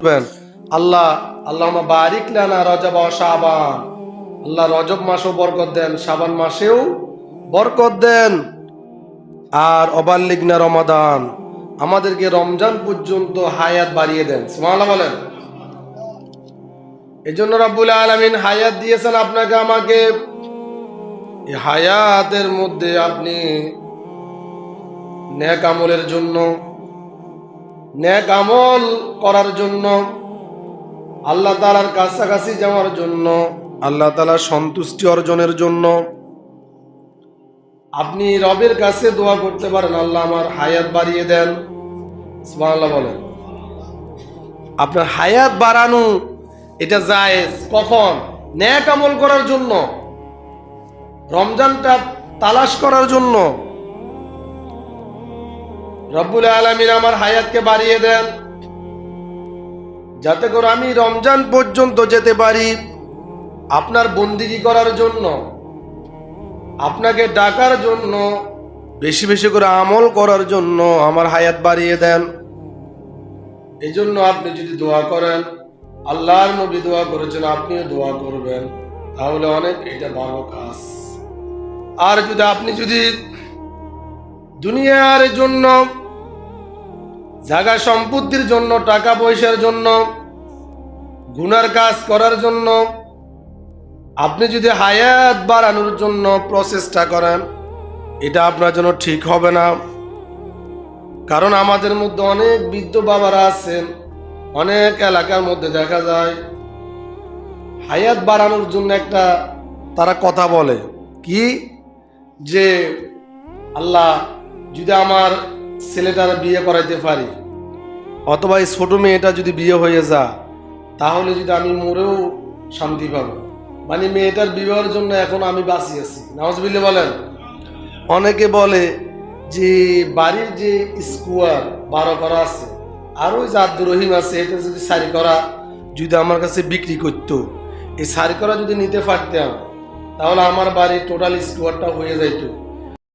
আল্লাহ আল্লাহ বারিক লানা রজব ও শাবান। আল্লাহ রজব মাসেও বরকত দেন, শাবান মাসেও বরকত দেন। আর অবাল্লিগনা রমাদান, আমাদেরকে রমজান পর্যন্ত হায়াত বাড়িয়ে দেন। সুবহানাল্লাহ বলেন। এই জন্য রব্বুল আলমিন হায়াত দিয়েছেন আপনাকে, আমাকে। হায়াতের মধ্যে আপনি ন্যাক আমলের জন্য ন্যাক আমল করার জন্য, আল্লাহ তালার কাছাকাছি যাওয়ার জন্য, আল্লাহ তালার সন্তুষ্টি অর্জনের জন্য। আপনি রবের কাছে দোয়া করতে পারেন, আল্লাহ আমার হায়াত বাড়িয়ে দেন। সুবহানাল্লাহ বলেন। আপনার হায়াত বাড়ানো, এটা জায়েজ। কখন? ন্যাক আমল করার জন্য। রমজানটা তালাশ করার জন্য। রব্বুল আলমিন আমার হায়াতকে বাড়িয়ে দেন। যাতে করে আমি রমজান পর্যন্ত যেতে পারি। আপনার বন্দিগি করার জন্য, আপনাকে ডাকার জন্য, বেশি বেশি করে আমল করার জন্য আমার হায়াত বাড়িয়ে দেন। এই জন্য আপনি যদি দোয়া করেন, আল্লাহর নবী দোয়া করেছেন, আপনিও দোয়া করবেন। তাহলে অনেক এটা ভালো কাজ। আর যদি আপনি যদি দুনিয়ার জন্য জায়গা সম্পত্তির জন্য, টাকা পয়সার জন্য, গুনার কাজ করার জন্য, আপনি যদি হায়াত বাড়ানোর জন্য প্রচেষ্টা করেন, এটা আপনার জন্য ঠিক হবে না। কারণ আমাদের মধ্যে অনেক বৃদ্ধ বাবারা আছেন, অনেক এলাকার মধ্যে দেখা যায়, হায়াত বাড়ানোর জন্য একটা তারা কথা বলে, কি? যে, আল্লাহ যদি আমার ছেলেটার বিয়ে করাইতে পারি। অথবা এই ছোট মেয়েটা যদি বিয়ে হয়ে যা, তাহলে যদি আমি মরেও শান্তি পাবো। মানে মেয়েটার বিবাহের জন্য এখন আমি বাঁচি আছি। নামাজবিল্লি বলেন। অনেকে বলে যে বাড়ির যে স্কোয়ার বারো করা আছে, আর ওই যে আব্দুর রহিম আছে, এটা যদি সারি করা যদি আমার কাছে বিক্রি করতো, এই সারি করা যদি নিতে পারতাম, তাহলে আমার বাড়ির টোটাল স্কোয়ারটা হয়ে যাইতো।